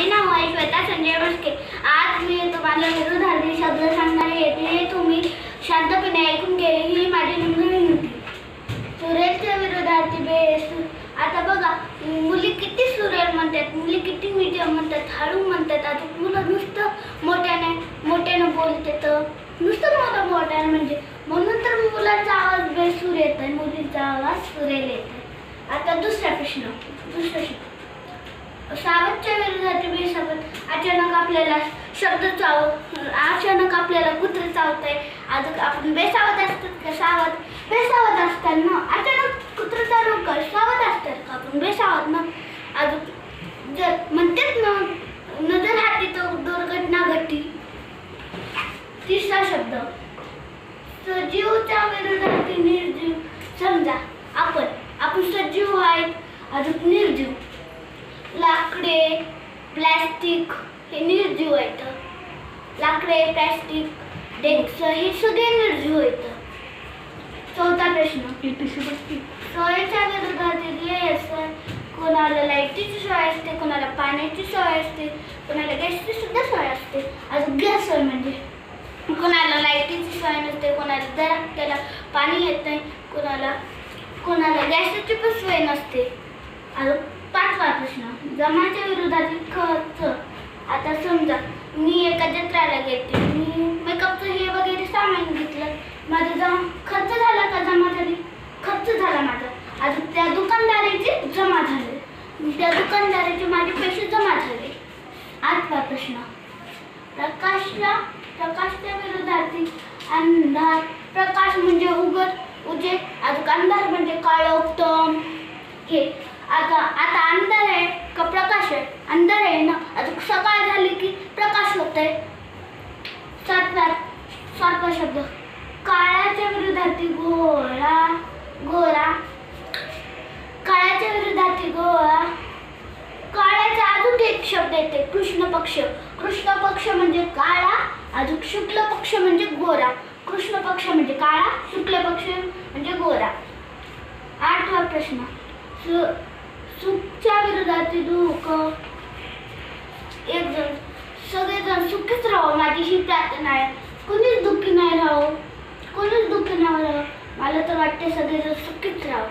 माझे नाव आहे श्वेता संजय बसके आज मी तुम्हाला विरोधार्थी शब्द सांगणार येते. हे तुम्ही शांतपणे ऐकून घे. ही माझी नोंदणी विनंती. सुरेशच्या विरोधार्थी बेस आता बघा मुली किती सुरेल म्हणतात मुली किती मीडियम म्हणतात हळू म्हणतात. आता मुलं नुसतं मोठ्याने मोठ्यानं बोलते तर नुसतं मोठं मोठ्याने म्हणजे. म्हणून तर मुलांचा आवाज बेसूर येत आहे मुलींचा आवाज सुरेल येत आहे आता दुसरा प्रश्न दुसरा प्रश्न सावधच्या विरोधात अचानक आपल्याला शब्द चाव अचानक आपल्याला कुत्र चावत आहे आज आपण बेसावत असतात का सावध असतात ना अचानक कुत्र चालू का सावध असतात का? आपण बेसावत ना? अजून जर म्हणतेच ना नजर हाती तो दुर्घटना घडली. तिसरा शब्द. सजीवच्या विरोधात निर्जीव. समजा आपण आपण सजीव आहेत. अजून निर्जीव. लाकडे प्लॅस्टिक हे निर्जीव आहेत लाकडे प्लॅस्टिक डेस्क हे सगळे निर्जीव आहेत चौथा प्रश्न. सोयीच्या विरोधात रिले असतात कोणाला लाईटीची सोय असते कोणाला पाण्याची सोय असते कोणाला गॅसची सुद्धा सोय असते. अजून गॅस सोय म्हणजे? कोणाला लाईटीची सोय नसते कोणाला जर त्याला पाणी येत नाही कोणाला कोणाला गॅसची पण सोय नसते. अजून पाचवा प्रश्न. जमाच्या विरोधातील खर्च आता समजा मी एका जत्राला गेले मी मेकअपचं हे वगैरे सामान घेतलं. माझं जमा खर्च झाला का जमा झाली खर्च झाला माझा. आता त्या दुकानदाराचे जमा झाले. त्या दुकानदाराचे माझे पैसे जमा झाले. आठवा प्रश्न. प्रकाशला प्रकाशच्या विरोधातील अंधार प्रकाश म्हणजे उगत उजे आज अंधार म्हणजे काळं उत्तम. हे आता आता अंधार आहे का प्रकाश आहे? अंधार आहे ना? अजून सकाळ झाली की प्रकाश होतोय. सातवा सातवा शब्द. काळाच्या विरोधार्थी गोळा गोरा काळाच्या विरोधार्थी गोळा काळ्याचा अजून एक शब्द येते कृष्ण पक्ष. कृष्ण पक्ष म्हणजे काळा अजून शुक्ल पक्ष म्हणजे गोरा कृष्ण पक्ष म्हणजे काळा शुक्ल पक्ष म्हणजे गोरा आठवा प्रश्न. सु सुखच्या एक जण सगळेजण सुखीच राहावं. माझीशी प्रार्थना आहे कोणीच दुःखी नाही राहो कोणीच दुःखी नाही राहो मला तर वाटते सगळेजण सुखीच राहावं.